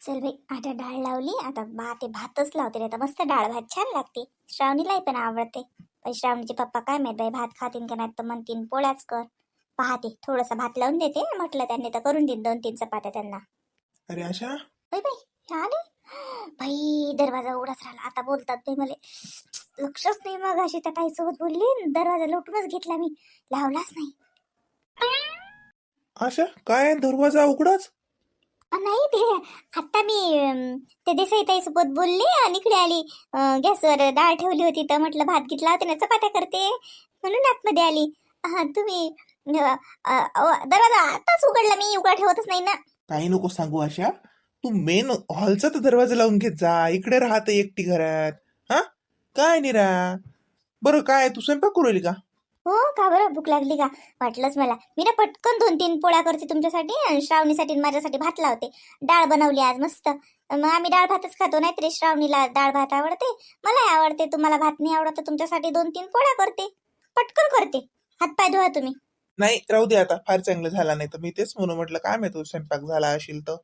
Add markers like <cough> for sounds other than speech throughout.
चल बाई आता डाळ लावली. आता भात भातच लावते आता मस्त डाळ भात छान लागते. श्रावणीलाही पण आवडते. पण श्रावणीचे पप्पा काय माहीत बाई भात खातीन का नाही तर म्हणतीन पोळ्याच कर. पाहते थोडासा भात लावून देते. म्हटलं त्यांनी तर करून देईन दोन तीन चपात्या त्यांना. अरे आशा? बाई बाई आले? बाई दरवाजा उघडाच राहिला. आता बोलतात ते मला लक्षच नाही मग अशी त्या ताईसोबत बोलली. दरवाजा लोटूनच घेतला मी. लावलाच नाही. आशा काय दरवाजा उघडाच? नाही ते आता मी ते देसाई ताईसोबत बोलले आणि इकडे आली. गॅसवर डाळ ठेवली होती तर म्हटलं भात घेतला होता ना चपात्या करते म्हणून आतमध्ये आली. हा तुम्ही दरवाजा आताच उघडला मी उघडा ठेवतच नाही ना. काही नको सांगू अशा तू मेन हॉलचा तर दरवाजा लावून घेत जा. इकडे राहते एकटी घरात. हा? काय निरा? बरं काय तू स्वयंपाक करू का? हो का बरं? भूक लागली का? वाटलंच मला. मी ना पटकन दोन तीन पोळ्या करते तुमच्यासाठी आणि श्रावणीसाठी आणि माझ्यासाठी भात लावते. डाळ बनवली आज मस्त. मग आम्ही डाळ भातच खातो नाही तरी श्रावणीला डाळ भात आवडते. मलाही आवडते. तुम्हाला भात नाही आवडत तुमच्यासाठी दोन तीन पोळ्या करते. पटकन करते. हातपाय धुवा तुम्ही. नाही राहू दे आता. फार चांगलं झाला नाही तर मी तेच म्हणून म्हटलं काय माहिती स्वयंपाक झाला असेल तर.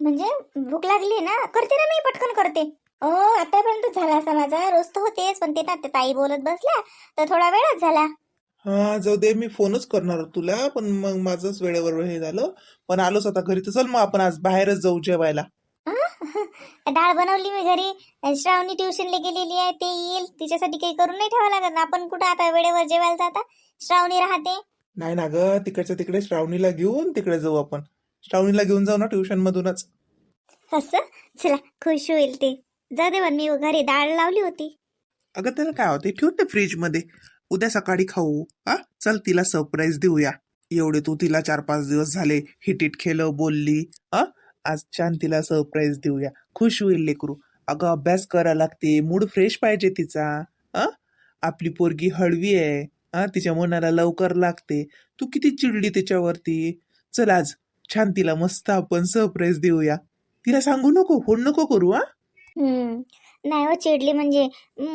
म्हणजे भूक लागली ना? करते ना मी पटकन करते. हो आतापर्यंत झाला असा माझा. रोज तर होतेच पण ते ना ते ताई बोलत बसल्या तर थोडा वेळच झाला. हा जाऊ दे मी फोनच करणार होतो तुला पण मग माझंच वेळेवर हे झालं. पण आलोच आता घरी तर चल मग आपण आज बाहेरच जाऊ जेवायला. <laughs> डाळ बनवली मी घरी. श्रावणी ट्युशनला गेलेली आहे ते येईल. तिच्यासाठी काही करून नाही ठेवावं लागत ना. आपण कुठं आता वेळेवर जेवायला जाता? श्रावणी राहते. नाही ना ग तिकडच्या तिकडे श्रावणीला घेऊन तिकडे जाऊ आपण. श्रावणीला घेऊन जाऊ ना ट्युशन मधूनच असं? चला खुश होईल ते. जाऊ दे पण मी घरी डाळ लावली होती. अगं त्याला काय होते ठेवून ते फ्रीजमध्ये उद्या सकाळी खाऊ. हा? चल तिला सरप्राईज देऊया. एवढे तू तिला चार पाच दिवस झाले हिटीट खेळलं बोलली. हा? आज छान तिला सरप्राईज देऊया. खुश होईल लेकरू. अगं अभ्यास करा लागते. मूड फ्रेश पाहिजे तिचा. अ आपली पोरगी हळवी आहे. हा? तिच्या मनाला लवकर लागते. तू किती चिडली तिच्यावरती. चल आज छान तिला मस्त आपण सरप्राईज देऊया. तिला सांगू नको फोन नको करू हा? हम्म. नाही हो चिडली म्हणजे.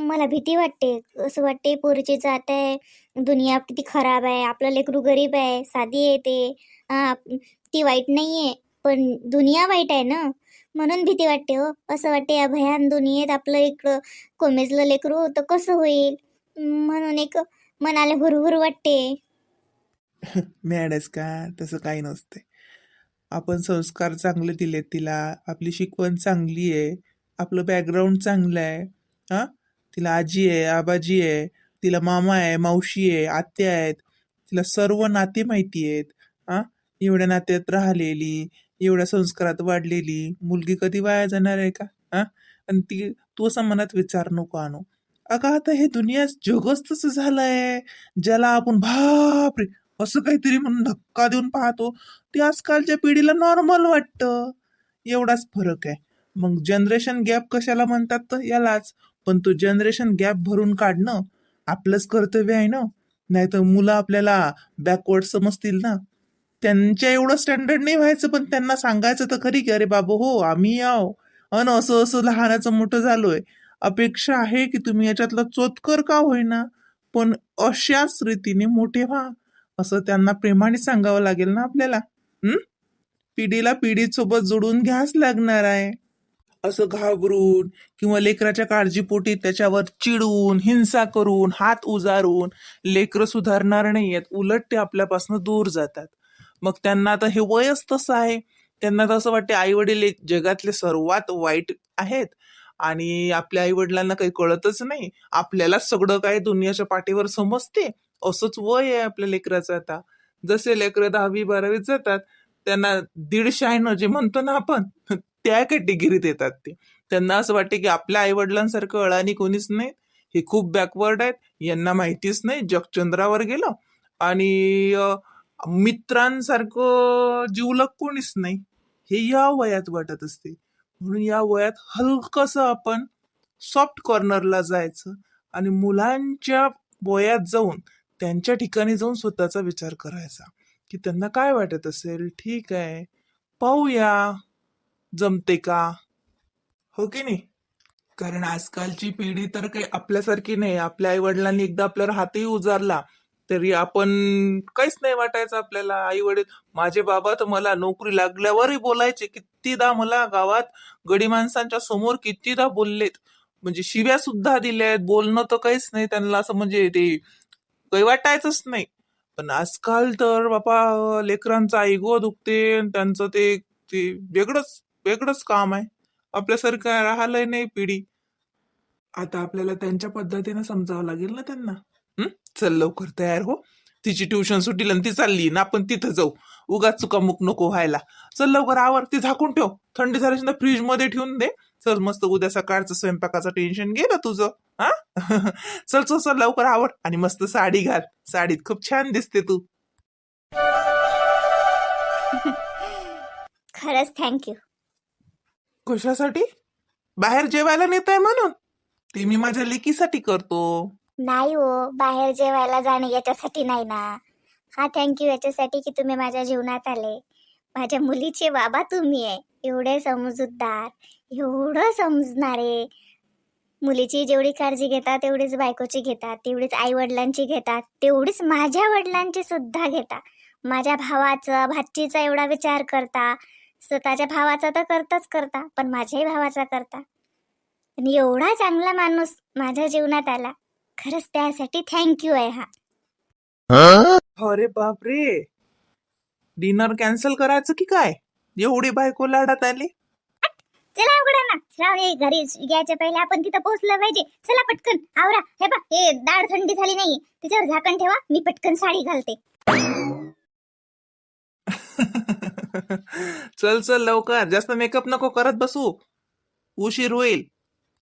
मला भीती वाटते. असं वाटते पोरीची जात आहे. दुनिया किती खराब आहे. आपलं लेकरू गरीब आहे. साधी आहे ते. ती वाईट नाही आहे पण दुनिया वाईट आहे ना. म्हणून भीती वाटते हो. असं वाटते या भयान दुनियेत आपलं इकडं कोमेजलं लेकरू तर कसं होईल? म्हणून एक मनाला हुरहुर वाटते. <laughs> मॅडच का? तसं काही नसते आपण संस्कार चांगले दिलेत तिला. आपली शिकवण चांगली आहे. आपलं बॅकग्राऊंड चांगलं आहे. हा? तिला आजी आहे आबाजी आहे तिला मामा आहे मावशी आहे आत्या आहेत. तिला सर्व नाते माहिती आहेत. हा? एवढ्या नात्यात राहिलेली एवढ्या संस्कारात वाढलेली. मुलगी कधी वाया जाणार आहे का? हा? आणि ती तू असं मनात विचार नको आणू. अगं आता हे दुनिया जगच तसं झालंय. ज्याला आपण बापरे! असं काहीतरी म्हणून धक्का देऊन पाहतो. ते आजकालच्या पिढीला नॉर्मल वाटतं. एवढाच फरक आहे. मग जनरेशन गॅप कशाला म्हणतात तर यालाच. पण तो जनरेशन गॅप भरून काढणं आपलंच कर्तव्य आहे ना. नाही तर मुलं आपल्याला बॅकवर्ड समजतील ना. त्यांच्या एवढं स्टँडर्ड नाही व्हायचं पण त्यांना सांगायचं तर खरी की अरे बाबा हो आम्ही आहो. अन असं असं लहानाचं मोठं झालोय. अपेक्षा आहे की तुम्ही याच्यातला चोतकर का होईना? पण अशाच रीतीने मोठे व्हा. असं त्यांना प्रेमाने सांगावं लागेल ना आपल्याला. पिढीला पिढीसोबत जोडून घ्याच लागणार आहे. असं घाबरून किंवा लेकराच्या काळजीपोटी त्याच्यावर चिडून हिंसा करून हात उजारून लेकरं सुधारणार नाहीयेत. उलट ते आपल्यापासून दूर जातात. मग त्यांना आता हे वयच तसं आहे. त्यांना तर असं वाटते आई वडील जगातले सर्वात वाईट आहेत. आणि आपल्या आई वडिलांना काही कळतच नाही. आपल्यालाच सगळं काय दुनियाच्या पाठीवर समजते. असंच वय आहे आपल्या लेकराचं आता. जसे लेकरं दहावी बारावीत जातात त्यांना दीड आहे जे म्हणतो ना आपण त्या कॅटेगरीत येतात ते. त्यांना असं वाटते की आपल्या आईवडिलांसारखं अळानी कोणीच नाही. हे खूप बॅकवर्ड आहेत. यांना माहितीच नाही. जगचंद्रावर गेलं. आणि मित्रांसारखं जीवलग कोणीच नाही. हे या वयात वाटत असते. म्हणून या वयात हलकस आपण सॉफ्ट कॉर्नरला जायचं आणि मुलांच्या वयात जाऊन त्यांच्या ठिकाणी जाऊन स्वतःचा विचार करायचा. की त्यांना काय वाटत असेल? ठीक आहे. पाहूया. जमते का? हो की नाही? कारण आजकालची पिढी तर काही आपल्यासारखी नाही. आपल्या आई वडिलांनी एकदा आपल्यावर हातही उजारला तरी आपण काहीच नाही वाटायचं आपल्याला. आई वडील माझे बाबा तर मला नोकरी लागल्यावरही बोलायचे. कितीदा मला गावात गडी माणसांच्या समोर कितीदा बोललेत. म्हणजे शिव्या सुद्धा दिल्या आहेत बोलणं तर काहीच नाही. त्यांना असं म्हणजे ते काही वाटायचंच नाही. पण आजकाल तर बापा लेकरांचा ऐगो दुखते आणि त्यांचं ते ते वेगळंच. वेगळंच काम आहे. आपल्यासारखं राहिलंय नाही पिढी. आता आपल्याला त्यांच्या पद्धतीने समजावं लागेल ना त्यांना. चल लवकर तयार हो. तिची ट्युशन सुटील आणि ती चालली ना आपण तिथं जाऊ. उगाच चुकामुक नको व्हायला. चल लवकर आवर ती झाकून ठेव. थंडी झाल्याच्या फ्रीजमध्ये ठेवून दे. चल मस्त उद्या सकाळचं स्वयंपाकाचं टेन्शन गेलं तुझं. हा? <laughs> चल चल चल लवकर आवड आणि मस्त साडी घाल. साडीत खूप छान दिसते तू. <laughs> खरंच थँक्यू. कशासाठी? बाहेर जेवायला नेत आहे म्हणून. ते मी माझ्या लेकीसाठी करतो. नाही हो बाहेर जेवायला जाणे याच्यासाठी नाही ना. हा थँक्यू याच्यासाठी की तुम्ही माझ्या जीवनात आले. माझ्या मुलीचे बाबा तुम्ही आहे. एवढे समजूतदार एवढं समजणारे. मुलीची जेवढी काळजी घेतात तेवढीच बायकोची घेतात तेवढीच आई वडिलांची घेतात तेवढीच माझ्या वडिलांची सुद्धा घेता माझ्या भावाचा भाचीचा एवढा विचार करता स्वतःच्या भावाचा तर करताच करता पण माझ्याही भावाचा करता. आणि एवढा चांगला माणूस माझ्या जीवनात आला. खरंच त्यासाठी थँक्यू आहे हा. अरे बापरे! डिनर कॅन्सल करायचं की काय? एवढी बायको लाडात आली? चला उघडा ना. श्राव हे घरी यायच्या पहिले आपण तिथं पोहोचलं पाहिजे. चला पटकन. आवरा. हे बा हे डाळ थंडी झाली नाही तिच्यावर झाकण ठेवा. मी पटकन साडी घालते. चल चल लवकर. जास्त मेकअप नको करत बसू. उशीर होईल.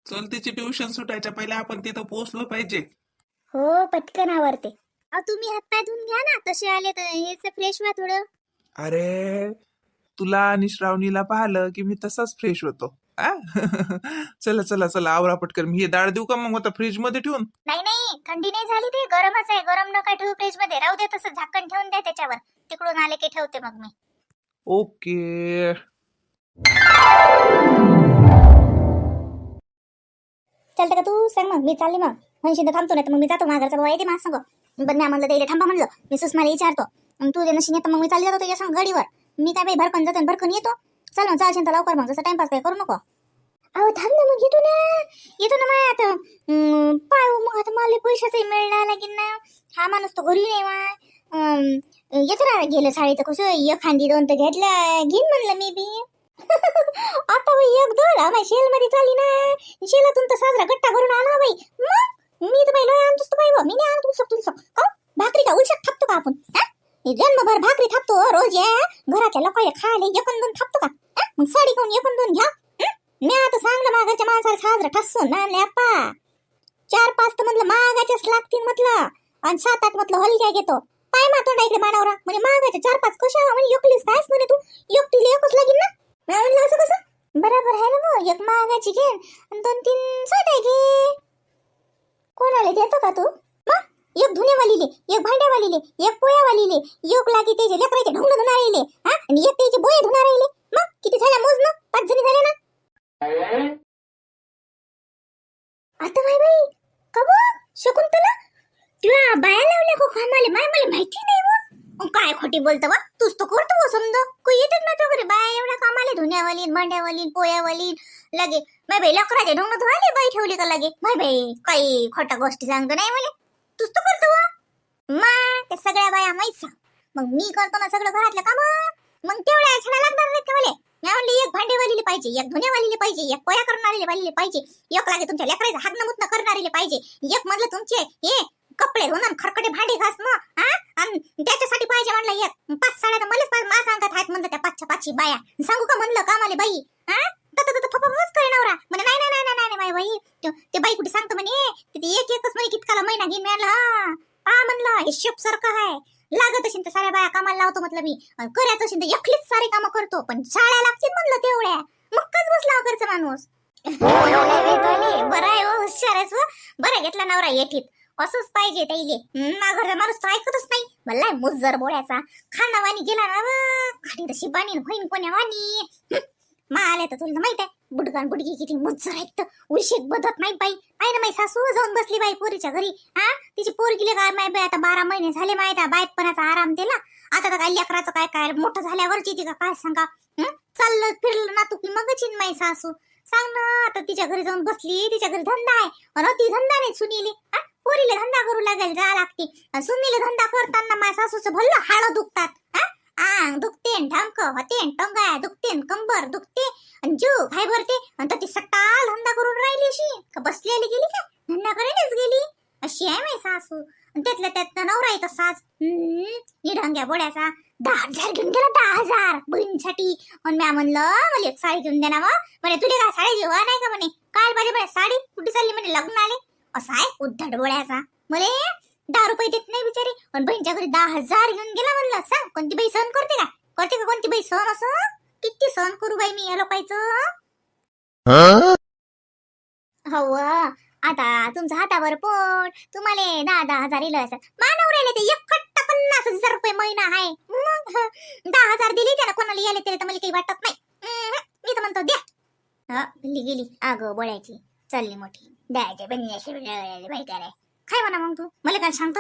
चल तिची ट्युशन सुटायच्या पहिले आपण तिथं पोहोचलो पाहिजे. हो पटकन आवरते. अहो तुम्ही हातपाय धुवून घ्या ना. तसे आले तर हेच फ्रेश व्हा थोडं. अरे तुला आणि श्रावणीला पाहिलं की मी तसाच फ्रेश होतो. आ? चला चला चला आवरा पटकन. मी हे डाळ देऊ का मग आता फ्रीजमध्ये ठेवून? नाही नाही. थंडी नाही झाली ते. गरमच आहे. गरम नका ठेवू फ्रीजमध्ये. राहू दे तसं झाकण ठेवून द्या त्याच्यावर. तिकडून आले की ठेवते मग मी. ओके. चालतं का तू सांग मग मी चालले मग. म्हणशील तर थांबतो नाही तर मग मी जातो माघारचा बाबा येते माझं सांग. पण नाही म्हणलं त्याला थांबा म्हणलं. मी सुषमाला विचारतो. तू जे नशीन तर मग मी चालली जातो तुझ्या सांग गाडीवर. मी काय बाई भरकन जातो आणि भरकन येतो. चल मग चालशील तर लवकर मग. जसं टाइमपास काय करू नको. अहो थांब ना मग येतो ना. येतो ना माय आता अं, पाय मग आता मला पैशाचंही मिळणार लागेल ना हा माणूस तो घरी नाही माय. येतो ना गेलं साडी तर कसं एखादी दोन तर घेतलं घेईन म्हणलं मी बी. <laughs> आता बाई एक दोन. आम्ही शेल मध्ये चालली ना. शेलातून तर साजरा गट्टा भरून आला बाई. मग? मी तर बाई आणतोच तर बाई मी नाही आणतो तुमचं तुमचं. का भाकरी का उलशात थापतो का आपण? हे? जन्मभर भाकरी थापतो रोज या. घरातल्या लोकांना खायला एकन दोन थापतो का? मग साडी कोण एकन दोन घ्या. मी आता सांगलं मागाच्या माणसाला साजरा ठसतो ना लेपा चार पाच तर म्हटलं मागाच्याच लागतील म्हटलं. आणि सात आठ म्हटलं हलक्या घेतो. पाय मातोंडा इकडे मानावरा. म्हणजे मागाच्या चार पाच कशा म्हणे एकलीस कायच म्हणे तू. एकटीला एकच लागेल ना. मी म्हणलं असं कसं? बरोबर आहे ना मग. एक मागाची घे आणि दोन तीन साध्या घे. कोणाला देतो का तू? मग? एक धुण्यावालीले एक भांड्यावालीले एक पोयावालीले एक लागी त्याचे लेकराचे ढोंग राहिले हा? आणि एक त्याचे बोये धुणारेले मग? किती झाल्या मोज ना पाच जणी झाल्या ना आता माय बाई कबो शकुंतला तुला बाया लावल्या को कामाले माय मला माहिती नाही मग काय खोटी बोलतो बा तूच तो करतो समजा. कोई येतच ना तो बाय एवढ्या कामाले धुण्यावाली भांड्यावाली पोयावाली लगे. माय बाई लकराचे ढोंग धुवाले बाई ठेवली का लगे? माय बाई काही खोटा गोष्टी सांगतो नाही मला. तूच तो करतो वा. मा ते सगळ्या बाया माहीत मग मी करतो ना सगळं घरातलं काम. मग तेवढ्या छडा लागणार नाही का मला? मी म्हणली एक भांडेवालीले पाहिजे एक धुण्यावालीले पाहिजे एक पोया करणारीले वालीले पाहिजे. एक लागे तुमच्या लेकराचं हात मुतणं करणारीले पाहिजे. एक मधलं तुमचे हे कपडे धुणं खरकटे भांडे घासणं हा? आणि त्याच्यासाठी पाहिजे म्हणलं एक. पाच साड्या तर मलाच पाच माझ्या अंगात आहेत म्हणलं त्या पाचच्या पाचशे बाया. सांगू का म्हणलं का मला बाई? हा? तर करे नवरा. म्हणे नाही नाही नाही नाही नाही बाई ते- बाई कुठे सांगतो म्हणे एक एकच म्हणे कितकाला महिना घेऊन मिळाला हा म्हणलं म्हणलं शेप सारखं आहे. लागत असेल तर साऱ्या बाया कामाला लावतो म्हटलं मी. करायचं असेल तर एकलीच सारे कामं करतो पण शाळा लागतील म्हणलं तेवढ्या. मगच बसला घरचा माणूस. <laughs> बरं आहे हो, हुशार आहेस हो. बरं घेतला नवरा येठीत. असंच पाहिजे त्याइले ना घरचा माणूस तर ऐकतच नाही. मला मुजर बोळ्याचा. खाना वाणी गेला ना खाली तशी बाणी होईन कोण्या वाणी हं. तर तुला माहीत आहे बुडकान बुडकी किती मुज्जर आहेत. उशीक बदत नाही बाई. आहे ना माई सासू जाऊन बसली बाई पोरीच्या घरी. हा तिची पोर गेली काय माय बाई. आता बारा महिने झाले माहीत आहे बायकपणाचा आराम दिला. आता तर काय लेकराचं काय काय मोठं झाल्यावरची ती काय सांगा? चाललं फिरलं ना तुकली मग चिन माई सासू. सांग ना आता तिच्या घरी जाऊन बसली तिच्या घरी धंदा आहे. अन ती धंदा नाही सुनीली. हा? पोरीले धंदा करू लागेल जा लागते. सुनीले धंदा करताना माझ्या सासूचं भल्लं हाड दुखतात हा? आंग दुखते ढांक होते टंगाय दुखते कंबर दुखते आणि जीव काय भरते आणि तर ती सकाळ धंदा करून राहिली अशी. बसलेली गेली का? धंदा करायलाच गेली. अशी आहे माई सासू. त्यातल्या त्यात नवरा येत असाच निढंग्या बोड्याचा दहा हजार घेऊन गेला दहा हजार. बहिणीसाठी. पण म्या म्हणलं मला एक साडी घेऊन दे ना मग. म्हणे तुला काय साडी जेव्हा नाही का म्हणे? काल पाहिजे म्हणे साडी कुठे चालली म्हणे? लग्न आले असा आहे उद्धट बोळ्याचा मले दहा रुपये देत नाही बिचारी. पण बहिणीच्या घरी दहा हजार घेऊन गेला म्हणलं सांग कोणती बाई सहन करते का? करते का कोणती बाई सहन असं? किती सहन करू बाई मी या लोकांचं हो आता तुमचं हातावर पोट. तुम्हाला दहा दहा हजार इलं मानव राहिले ते एक पन्नास हजार रुपये महिना आहे. मग दहा हजार दिली त्याला कोणाला यायला तरी तर मला काही वाटत नाही. मी तर म्हणतो द्या. हा गेली गेली. अगं बोलायची चालली मोठी. द्यायचे बनण्याचे बाई काय काय म्हणा मग तू? मला काय सांगतो?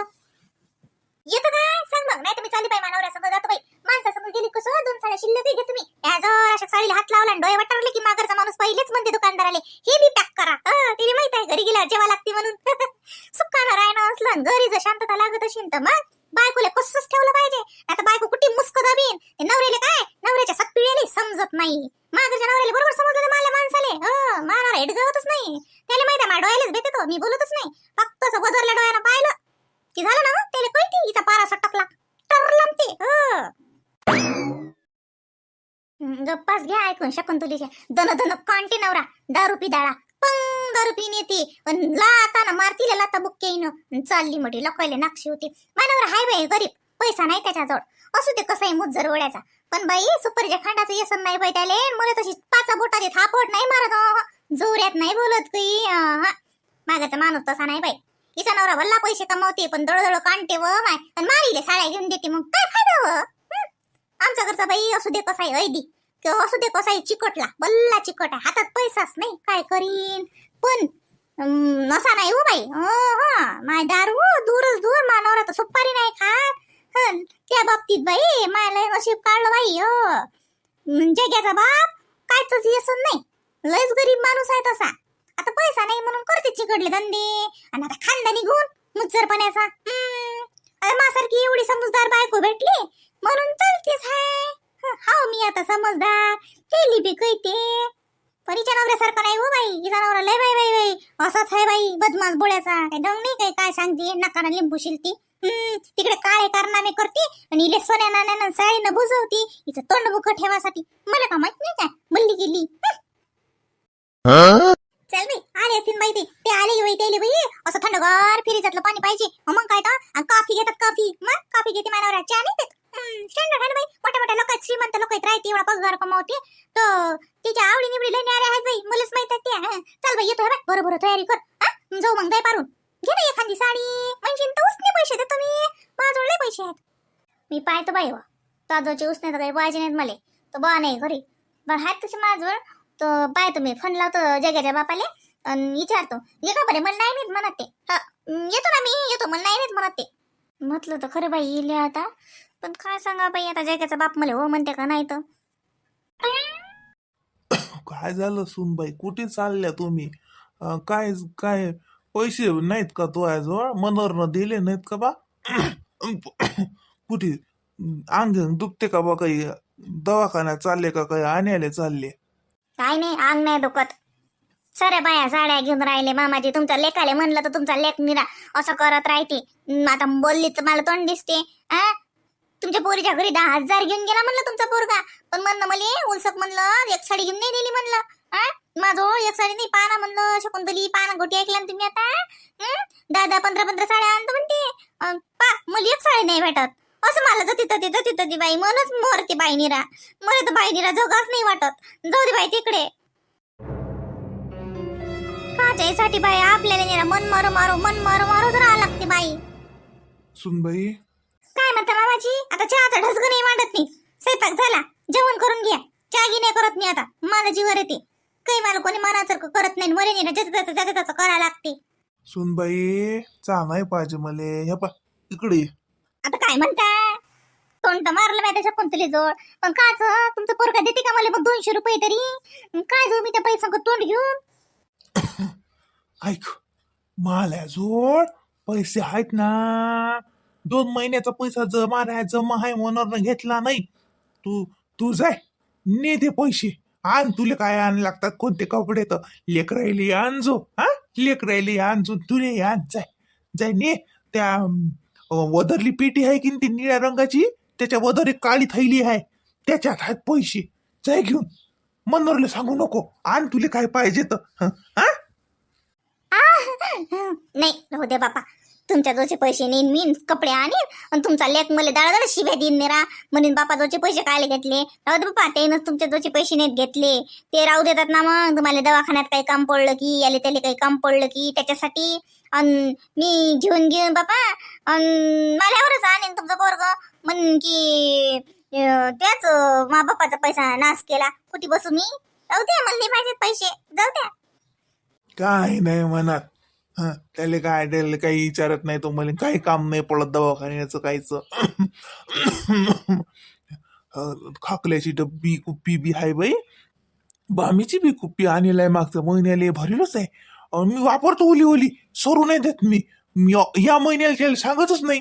येतो काय सांग मग. नाही तुम्ही चालली पाहिजे मानवऱ्या जातो बाई. माणसा गेली कसं? दोन साड्या शिल्लक घे तुम्ही? या अशा साडीला हात लावला डोळे वाटरले की मागरचा माणूस पहिलेच म्हणते दुकानदाराले हे बी पॅक करा. तिने माहीत आहे घरी गेला जेवा लागते म्हणून. <laughs> सुखानं राहणं असलं घरी जर शांतता लागत असेल तर मग बायकोले कसंच ठेवलं पाहिजे. आता बायको कुठे मुस्क दाबीन ते काय? नवऱ्याच्या समजत नाही. मागच्या नवऱ्याला बरोबर समजलं मला माणसाले. अं, मानाला हेड जावतच नाही. त्याला माहिती आहे मा डोळ्यालाच भेटतो तो मी बोलतच नाही. फक्त असं बदरल्या डोळ्यानं पाहिलं. की झालं ना त्याला कळती हिचा पारा सटकला. टरलम ते. हं. गप्पाच घ्या ऐकून शकून तुलीच्या दन दन कांटे नवरा दारू पी दाळा. पंग दारू नेते. येते अन लाताना मारतीला लाता बुक्के येईन चालली मोठी लकायले नाक्षी होती. मानवर हाय बाई गरीब. पैसा नाही त्याच्याजवळ. असू ते कसंही मुज्जर ओढ्याचा पण बाई सुपरच्या खांडाचं येसन नाही बाई त्याले. मला तशी पाचा बोटाचे हापट नाही मारत. जोऱ्यात नाही बोलत काही मागाचा माणूस तसा नाही बाई. तिचा नवरा भल्ला पैसे कमावते पण दळदळ कांटे व माय. पण मारीले साड्या घेऊन देते मग. काय फायदा व? आमचा घरचा बाई असू दे कसाई ऐदी. किंवा असू दे कसाई चिकटला. बल्ला चिकट आहे. हातात पैसाच नाही. काय करीन? पण असा नाही हो बाई. हो. माय दारू दूरच दूर. मानवरा तर सुपारी नाही खात. हं, त्या बाबतीत बाई मायला नशीब काढलं बाई हो. म्हणजे जग्याचा बाप कायच येसन नाही. लयच गरीब माणूस आहे तसा. आता पैसा नाही म्हणून करते चिकडले धंदे आणि आता खानदानी गुण मुज्जरपणाचा अरे मासारखी एवढी समजदार बायको भेटली म्हणून चालतेच हाय. हाव मी आता समजदार. केली बी कैते परीच्या नवऱ्यासारखा नाही हो बाई. हिचा नवरा लय बाई बाई बाई. असाच आहे बाई बदमाश बोळ्याचा. काय डंग नाही काय काय सांगते? नकाना लिंबू शिलती. तिकडे काळे कारनामे करते आणि इले सोन्या नाण्यानं साडीनं बुजवती. हिचं तोंड बुक ठेवासाठी. मला का माहीत नाही काय? मल्ली गेली. चल बाई आले असतील बाई ते. ते आले बाई ते बाई. असं थंडगार फिरीजातलं पाणी पाहिजे. मग काय तर? काफी घेतात काफी. मग काफी घेते मानावर. चहा नाही देत. स्टँडर्ड आहे बाई. मोठ्या मोठ्या लोक श्रीमंत लोक राहते एवढा पगार कमावते. तर तिच्या आवडी निवडी लय न्यारे आहेत बाई. मुलंच माहीत आहे ते चल बाई येतो बरोबर बाई तयारी कर. जाऊ मग जाय पारून. घे ना एखादी साडी. म्हणजे तूच उसने पैसे देतो मी माझ्याजवळ लय पैसे आहेत मी पाहतो बाई वा ताजोचे उसने तर काही पाहिजे नाहीत मला तर बा नाही घरी बरं आहेत तसे माझ्याजवळ तर पाहतो मी फोन लावतो जगाच्या बापाले आणि विचारतो ये का बरे मला नाही नाहीत म्हणत ते हा, येतो ना मी येतो मला नाही नाहीत म्हणत ते म्हटलं तर खरं बाई येईल आता पण काय सांगा बाई आता जगाचा बाप मला हो म्हणते का नाही तर काय झालं सुनबाई कुठे चालल्या तुम्ही अं, काय काय पैसे नाहीत का तुझ्याजवळ मनोरनं दिले नाहीत का बा कुठे अंग दुखते का बा काही? दवाखान्यात चालले का काही? आणायला चालले. काय नाही अंग नाही दुखत. सरे बाया साड्या घेऊन राहिले मामाजी तुमच्या लेखाले म्हणलं तर तुमचा लेख निरा. असं करत राहते. हं, आता बोलली तर मला तोंड दिसते. आ? तुमच्या पोरीच्या घरी दहा हजार घेऊन गेला म्हणलं तुमचा पोरगा. पण म्हणलं मला उलसक म्हणलं एक साडी घेऊन नाही दिली म्हणलं. आ? माझं एक साडी नाही पाना म्हणलं शकुंतली पाना गोटी ऐकला ना तुम्ही आता. हं? दहा दहा पंधरा पंधरा साड्या आणतो म्हणते. अन पा मला एक साडी नाही भेटत. असं मला जती तती जती तती बाई. मनच मोरते बाई निरा मला तर बाई निरा जगाच नाही वाटत. जाऊ दे बाई तिकडे. काच्यासाठी बाई आपल्याला निरा मन मारू मारू मन मारू मारूच राहा लागते बाई. सुनबाई. काय म्हणता मामाजी? आता चहाचा ढसग नाही मांडत नाही स्वयंपाक झाला. जेवण करून घ्या. चहा नाही करत मी आता. मला जीवर येते. काही मला कोणी मनासारखं करत नाही. मला नाही ना ज्याचं त्याचं त्याचं करावं लागते. सुनबाई चहा नाही पाहिजे मले. हे पा इकडे ये. आता काय म्हणता तोंड तर मारलं माहिती त्याच्या कोणतरी जवळ पण काच तुमचं पोरगा देते का मला मग दोनशे रुपये तरी? काय जाऊ मी त्या पैसा तोंड घेऊन? <coughs> ऐक माझ्याजवळ पैसे आहेत ना. दोन महिन्याचा पैसा जमा राहाय जमा आहे म्हणून घेतला नाही. तू तू जाय ने ते पैसे. आण तुला काय आण लागतात कोणते कपडे तर. लेकरायली आणजो हा? लेकरायली आणजो तुले आण जाय. जाय ने. त्या वदरली पेटी आहे की ती निळ्या रंगाची? त्याच्या वदर एक काळी थैली आहे. त्याच्यात आहेत पैसे. जाय घेऊन. मनोरला सांगू नको. आण तुले काय पाहिजे तर. हा? नाही हो दे बापा. तुमच्या जोचे पैसे नेईन मी कपडे आणीन आणि तुमचा लेख मला दळदळ शिव्या देईन नेरा म्हणून बापा जोचे पैसे कायले घेतले? राहू दे बापा ते तुमच्या जोचे पैसे नाहीत घेतले. ते राहू देतात ना मग तुम्हाला दवाखान्यात काही काम पडलं की याले त्याले काही काम पडलं की त्याच्यासाठी. अन मी घेऊन घेऊन बापा अन माझ्यावरच आणीन तुमचं पोरग. म्हण की त्याच मा बापाचा पैसा नाश केला. कुठे बसू मी? राहू दे मला नाही पाहिजेत पैसे. जाऊ द्या. काय नाही म्हणत. हं, त्याला काय त्याला काही विचारत नाही तो मला काही काम नाही पडत दवाखान्याचं काहीच. खाकल्याची डब्बी कुप्पी बी आहे बाई. बामीची बी कुप्पी आणलेलं आहे मागच्या महिन्याला भरेलच आहे. मी वापरतो ओली ओली सरू नाही देत मी. या महिन्याला त्याला सांगतच नाही.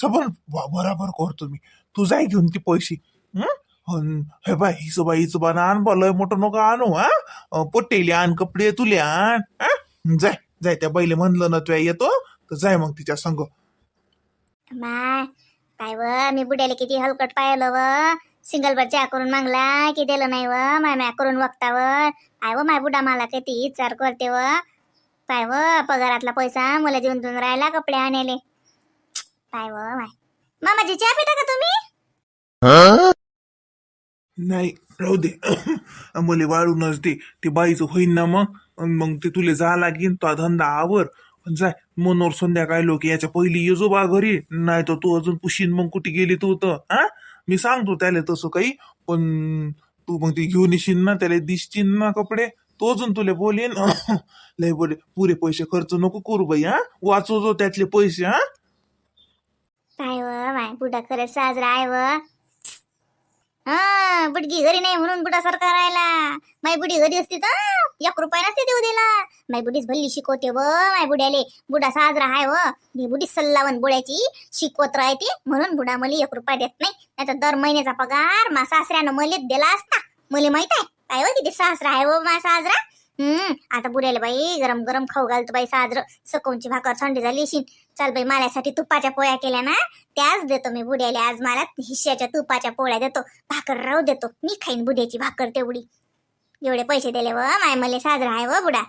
सबन बराबर करतो मी. तू जाय घेऊन ती पैसे हं? हे बाय हिचं बाई हिचं बा आण बा लय मोठं नको आणू हा? अं, पोट्टेले आण कपडे तुले आण हा? जाय जाय त्या बाईले म्हणलं ना तुया येतो तर जाय मग तिच्या संग. माय काय व मी बुड्याला किती हलकट पाहिलं व. सिंगल बर चहा करून मागला की दिलं नाही व. माय माय करून बघता व. काय व माय बुडा मला किती विचार करते व. काय व पगारातला पैसा मला देऊन देऊन राहिला कपडे आणायले. काय व माय. मामाजी चहा पिता का तुम्ही? नाही राहू दे. मला वाळूनच दे ते बाईचं होईन ना मग. अन मग ते तुले जा लागेन तो धंदा आवर. पण जाय मनोर संध्याकाळी लोक याच्या पहिली येजो बा घरी. नाही तर तू अजून पुशीन मग कुठे गेली तू तर. हा? मी सांगतो त्याला तसं काही. पण तू मग ती घेऊन येशील ना त्याला दिसशील ना कपडे. तो अजून तुला बोलेन <coughs> लय बोले पुरे पैसे खर्च नको करू बाई हा? वाचू जो त्यातले पैसे हा? काय व माय खरंच साजरा आहे व. हा बुडगी घरी नाही म्हणून बुटा सारखा राहिला. माय बुडी घरी असती तर एक रुपया नसते देऊ दिला. माय बुडीच भल्ली शिकवते व माय बुड्याले. बुडा साजरा हाय व मी बुडी सल्लावन बुड्याची शिकवत राहते म्हणून बुडा मला एक रुपया देत नाही. नाही तर दर महिन्याचा पगार मा सासऱ्यानं मला दिला असता. मला माहीत आहे. काय व किती सासरा आहे व मा साजरा? हम्म आता बुड्याला बाई गरम गरम खाऊ घालतो बाई साजरं. सकूनची भाकर थंडी झाली शिन. चल बाई माल्यासाठी तुपाच्या पोळ्या केल्या ना त्याच देतो मी बुड्याला. आज मला हिश्याच्या तुपाच्या पोळ्या देतो. भाकर राहू देतो. मी खाईन बुड्याची भाकर तेवढी. एवढे पैसे दिले व माय मला साजरा आहे व बुडा.